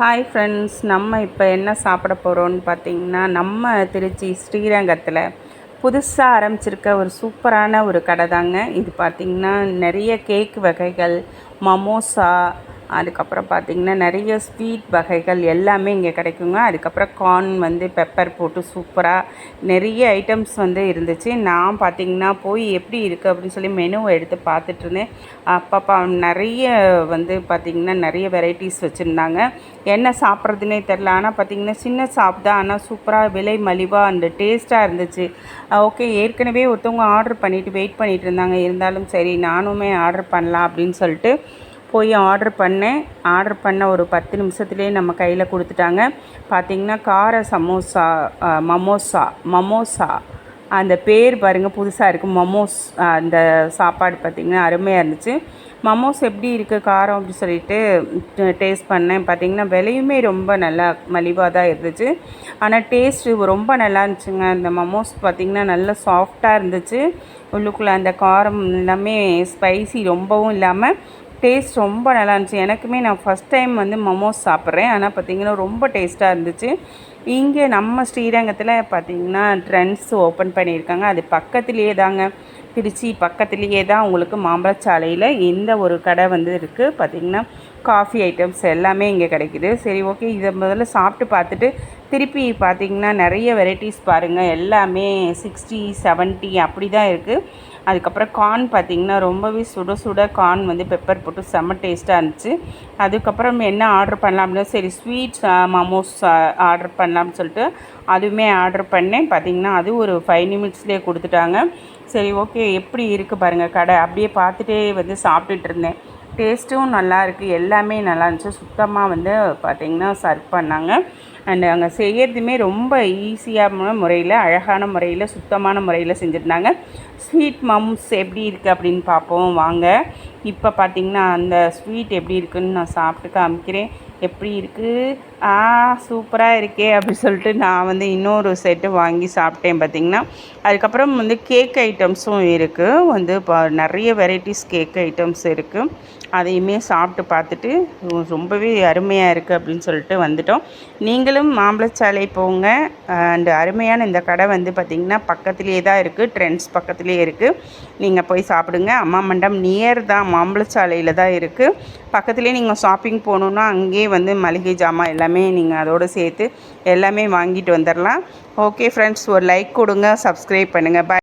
Hi friends நம்ம இப்போ என்ன சாப்பிட போகிறோம்னு பார்த்தீங்கன்னா நம்ம திருச்சி ஸ்ரீரங்கத்தில் புதுசாக ஆரம்பிச்சிருக்க ஒரு சூப்பரான ஒரு கடை தாங்க இது பார்த்திங்கன்னா நிறைய கேக் வகைகள் மமோசா அதுக்கப்புறம் பார்த்திங்கன்னா நிறைய ஸ்வீட் வகைகள் எல்லாமே இங்கே கிடைக்குங்க. அதுக்கப்புறம் கார்ன் வந்து பெப்பர் போட்டு சூப்பராக நிறைய ஐட்டம்ஸ் வந்து இருந்துச்சு. நான் பார்த்திங்கன்னா போய் எப்படி இருக்குது அப்படின்னு சொல்லி மெனுவை எடுத்து பார்த்துட்ருந்தேன் அப்பப்பா அப்பப்போ நிறைய வந்து பார்த்திங்கன்னா நிறைய வெரைட்டிஸ் வச்சுருந்தாங்க. என்ன சாப்பிட்றதுனே தெரில ஆனால் பார்த்திங்கன்னா சின்ன சாப் தான். ஆனால் சூப்பராக விலை மலிவாக அந்த டேஸ்ட்டாக இருந்துச்சு. ஓகே ஏற்கனவே ஒருத்தவங்க ஆர்டர் பண்ணிவிட்டு வெயிட் பண்ணிகிட்டு இருந்தாங்க. இருந்தாலும் சரி நானுமே ஆர்டர் பண்ணலாம் அப்படின்னு சொல்லிட்டு போய் ஆர்டர் பண்ணேன். ஆர்டர் பண்ண ஒரு பத்து நிமிஷத்துலேயே நம்ம கையில் கொடுத்துட்டாங்க. பார்த்திங்கன்னா கார சமோசா மமோசா மமோசா. அந்த பேர் பாருங்கள் புதுசாக இருக்குது மமோஸ் அந்த சாப்பாடு பார்த்திங்கன்னா அருமையாக இருந்துச்சு. மமோஸ் எப்படி இருக்குது காரம் அப்படின்னு சொல்லிட்டு டேஸ்ட் பண்ணேன். பார்த்திங்கன்னா விலையுமே ரொம்ப நல்லா மலிவாக தான் இருந்துச்சு. ஆனால் டேஸ்ட்டு ரொம்ப நல்லா இருந்துச்சுங்க. அந்த மமோஸ் பார்த்திங்கன்னா நல்லா சாஃப்டாக இருந்துச்சு. உள்ளுக்குள்ளே அந்த காரம் எல்லாமே ஸ்பைசி ரொம்பவும் இல்லாமல் டேஸ்ட் ரொம்ப நல்லா இருந்துச்சு. எனக்குமே நான் ஃபஸ்ட் டைம் வந்து மமோஸ் சாப்பிட்றேன். ஆனால் பார்த்திங்கன்னா ரொம்ப டேஸ்ட்டாக இருந்துச்சு. இங்கே நம்ம ஸ்ரீரங்கத்தில் பார்த்திங்கன்னா ட்ரெண்ட்ஸ் ஓப்பன் பண்ணியிருக்காங்க. அது பக்கத்துலேயே தாங்க. திருச்சி பக்கத்துலேயே தான் உங்களுக்கு மாம்பழச்சாலையில் இந்த ஒரு கடை வந்து இருக்குது பார்த்திங்கன்னா காஃபி ஐட்டம்ஸ் எல்லாமே இங்கே கிடைக்குது. சரி ஓகே இதை முதல்ல சாப்பிட்டு பார்த்துட்டு திருப்பி பார்த்திங்கன்னா நிறைய வெரைட்டிஸ் பாருங்கள் எல்லாமே சிக்ஸ்டி செவன்ட்டி அப்படி தான் இருக்குது அதுக்கப்புறம் கார்ன் பார்த்திங்கன்னா ரொம்பவே சுட சுட கார்ன் வந்து பெப்பர் போட்டு செம்ம டேஸ்ட்டாக இருந்துச்சு. அதுக்கப்புறம் என்ன ஆர்டர் பண்ணலாம் அப்படின்னா சரி ஸ்வீட்ஸ் மமோஸ் ஆர்டர் பண்ணலாம்னு சொல்லிட்டு அதுவுமே ஆர்டர் பண்ணேன். பார்த்திங்கன்னா அது ஒரு ஃபைவ் நிமிட்ஸ்லேயே கொடுத்துட்டாங்க. சரி ஓகே எப்படி இருக்குது பாருங்கள் கடை. அப்படியே பார்த்துட்டே வந்து சாப்பிட்டுட்டு இருந்தேன். டேஸ்ட்டும் நல்லா இருக்குது எல்லாமே நல்லா இருந்துச்சு. சுத்தமாக வந்து பார்த்திங்கன்னா சர்வ் பண்ணாங்க. அண்ட் அங்கே செய்கிறதுமே ரொம்ப ஈஸியான முறையில் அழகான முறையில் சுத்தமான முறையில் செஞ்சுருந்தாங்க. ஸ்வீட் மம்ஸ் எப்படி இருக்குது அப்படின்னு பார்ப்போம் வாங்க. இப்போ பார்த்திங்கன்னா அந்த ஸ்வீட் எப்படி இருக்குதுன்னு நான் சாப்பிட்டு காமிக்கிறேன். எப்படி இருக்குது ஆ சூப்பராக இருக்கே அப்படின்னு சொல்லிட்டு நான் வந்து இன்னொரு செட்டு வாங்கி சாப்பிட்டேன் பார்த்திங்கன்னா அதுக்கப்புறம் வந்து கேக் ஐட்டம்ஸும் இருக்குது வந்து இப்போ நிறைய வெரைட்டிஸ் கேக் ஐட்டம்ஸ் இருக்குது அதையுமே சாப்பிட்டு பார்த்துட்டு ரொம்பவே அருமையாக இருக்குது அப்படின்னு சொல்லிட்டு வந்துட்டோம். நீங்கள் நீங்களும் மாம்பழச்சாலை போங்க. அண்டு அருமையான இந்த கடை வந்து பார்த்திங்கன்னா பக்கத்துலேயே தான் இருக்குது ட்ரெண்ட்ஸ் பக்கத்துலேயே இருக்குது நீங்கள் போய் சாப்பிடுங்க. அம்மா மண்டம் நியர் தான் மாம்பழச்சாலையில் தான் இருக்குது பக்கத்துலேயே நீங்கள் ஷாப்பிங் போகணுன்னா அங்கேயே வந்து மளிகை ஜாமான் எல்லாமே நீங்கள் அதோடு சேர்த்து எல்லாமே வாங்கிட்டு வந்துடலாம் ஓகே ஃப்ரெண்ட்ஸ் ஒரு லைக் கொடுங்க சப்ஸ்கிரைப் பண்ணுங்கள் பாய்